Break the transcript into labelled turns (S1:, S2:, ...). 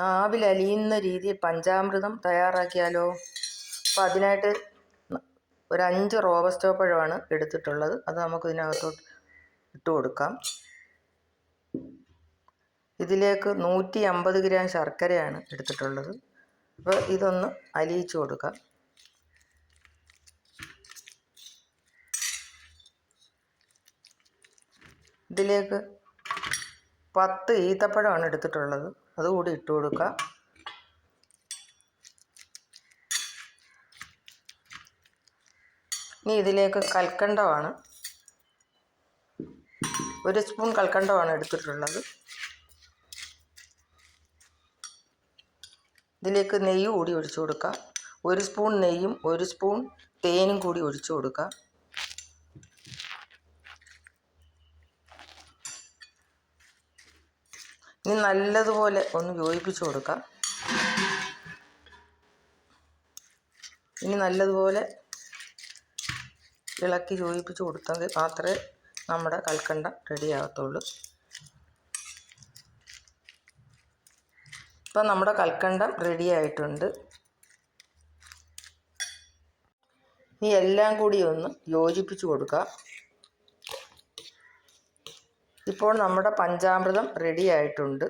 S1: നാവിൽ അലിയുന്ന രീതിയിൽ പഞ്ചാമൃതം തയ്യാറാക്കിയാലോ? അപ്പോൾ അതിനായിട്ട് ഒരു അഞ്ച് റോബസ്റ്റോ പഴമാണ് എടുത്തിട്ടുള്ളത്. അത് നമുക്ക് ഇതിനകത്തോട്ട് ഇട്ട് കൊടുക്കാം. ഇതിലേക്ക് നൂറ്റി അമ്പത് ഗ്രാം ശർക്കരയാണ് എടുത്തിട്ടുള്ളത്. അപ്പോൾ ഇതൊന്ന് അലിയിച്ചു കൊടുക്കാം. ഇതിലേക്ക് പത്ത് ഈത്തപ്പഴമാണ് എടുത്തിട്ടുള്ളത്. അതുകൂടി ഇട്ട് കൊടുക്കുക ഇനി ഇതിലേക്ക് കൽക്കണ്ടമാണ് ഒരു സ്പൂൺ കൽക്കണ്ടമാണ് എടുത്തിട്ടുള്ളത്. ഇതിലേക്ക് നെയ്യ് കൂടി ഒഴിച്ചു കൊടുക്കുക ഒരു സ്പൂൺ നെയ്യും ഒരു സ്പൂൺ തേനും കൂടി ഒഴിച്ചു കൊടുക്കുക ഇനി നല്ലതുപോലെ ഒന്ന് യോജിപ്പിച്ച് കൊടുക്കാം. ഇനി നല്ലതുപോലെ ഇളക്കി യോജിപ്പിച്ച് കൊടുത്തെങ്കിൽ മാത്രമേ നമ്മുടെ കൽക്കണ്ട റെഡി ആകത്തുള്ളൂ. ഇപ്പം നമ്മുടെ കൽക്കണ്ടം റെഡി ആയിട്ടുണ്ട്. ഇനി എല്ലാം കൂടി ഒന്ന് യോജിപ്പിച്ച് കൊടുക്കുക ഇപ്പോൾ നമ്മുടെ പഞ്ചാമൃതം റെഡി ആയിട്ടുണ്ട്.